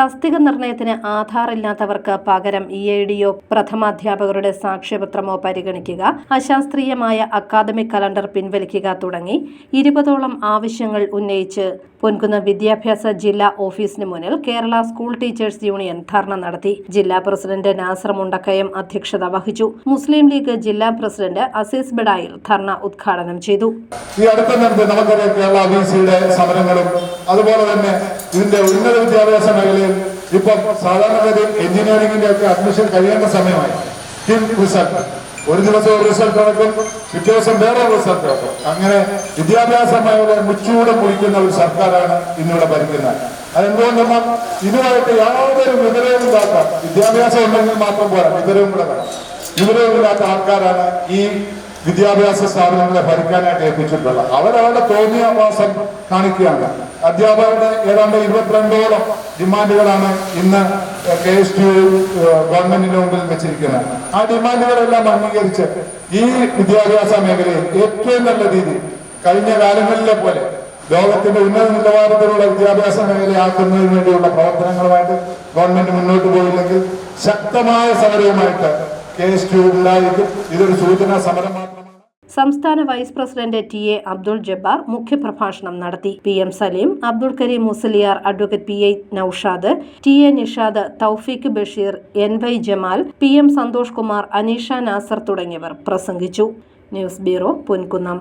തസ്തിക നിർണയത്തിന് ആധാറില്ലാത്തവർക്ക് പകരം ഇ ഐ ഡിയോ പ്രഥമാധ്യാപകരുടെ സാക്ഷ്യപത്രമോ പരിഗണിക്കുക അശാസ്ത്രീയമായ അക്കാദമിക് കലണ്ടർ പിൻവലിക്കുക തുടങ്ങി ഇരുപതോളം ആവശ്യങ്ങൾ ഉന്നയിച്ച് പൊൻകുന്ന വിദ്യാഭ്യാസ ജില്ലാ ഓഫീസിന് മുന്നിൽ കേരള സ്കൂൾ ടീച്ചേഴ്സ് യൂണിയൻ ധർണ നടത്തി. ജില്ലാ പ്രസിഡന്റ് നാസർ മുണ്ടക്കയം അധ്യക്ഷത വഹിച്ചു. മുസ്ലിം ലീഗ് ജില്ലാ പ്രസിഡന്റ് അസീസ് ബഡായിൽ ധർണ ഉദ്ഘാടനം ചെയ്തു. അടുത്ത അതുപോലെ തന്നെ ഇതിന്റെ ഉന്നത വിദ്യാഭ്യാസ മേഖലയിൽ ഇപ്പം സാധാരണഗതിയിൽ എഞ്ചിനീയറിംഗിന്റെ ഒക്കെ അഡ്മിഷൻ കഴിയേണ്ട സമയമായി. കിം റിസൾട്ട് ഒരു ദിവസം ഒരു റിസൾട്ട് നടക്കും പിറ്റേ ദിവസം വേറെ റിസൾട്ട് നടക്കും. അങ്ങനെ വിദ്യാഭ്യാസ മേഖല മുച്ചൂടെ കുളിക്കുന്ന ഒരു സർക്കാരാണ് ഇന്നിവിടെ ഭരിക്കുന്നത്. അതെന്തുകൊണ്ടെന്നാൽ ഇതുമായിട്ട് യാതൊരു വിവരവും ഇല്ലാത്ത വിദ്യാഭ്യാസം ഉണ്ടെങ്കിൽ മാത്രം പോരാ വിവരവും കൂടെ വേണം. വിവരവുമില്ലാത്ത ആൾക്കാരാണ് ഈ വിദ്യാഭ്യാസ സ്ഥാപനങ്ങളെ ഭരിക്കാനായിട്ട് ഏൽപ്പിച്ചിട്ടുള്ള അവരവരുടെ തോന്നിയാവാസം കാണിക്കുകയാണ്. അധ്യാപകരുടെ ഏതാണ്ട് ഇരുപത്തിരണ്ടോളം ഡിമാൻഡുകളാണ് ഇന്ന് കെ എസ് ടി ഗവൺമെന്റിന്റെ മുമ്പിൽ വെച്ചിരിക്കുന്നത്. ആ ഡിമാൻഡുകളെല്ലാം അംഗീകരിച്ച് ഈ വിദ്യാഭ്യാസ മേഖലയിൽ ഏറ്റവും നല്ല രീതി കഴിഞ്ഞ കാലങ്ങളിലെ പോലെ ലോകത്തിന്റെ ഉന്നത നിലവാരത്തിലുള്ള വിദ്യാഭ്യാസ മേഖലയാക്കുന്നതിന് വേണ്ടിയുള്ള പ്രവർത്തനങ്ങളുമായിട്ട് ഗവൺമെന്റ് മുന്നോട്ട് പോയില്ലെങ്കിൽ ശക്തമായ സമരവുമായിട്ട് സൂചനാ സമരം മാത്രമാണ് സംസ്ഥാന vice president T A Abdul Jabbar മുഖ്യപ്രഭാഷണം നടത്തി. P M Saleem Abdul Kareem Musaliyar advocate P I Noushad T A Nishad Thoufeeq Basheer N Y Jamal P M Santhosh Kumar Aneesha Nasar തുടങ്ങിയവർ പ്രസംഗിച്ചു. News bureau Ponkunnam.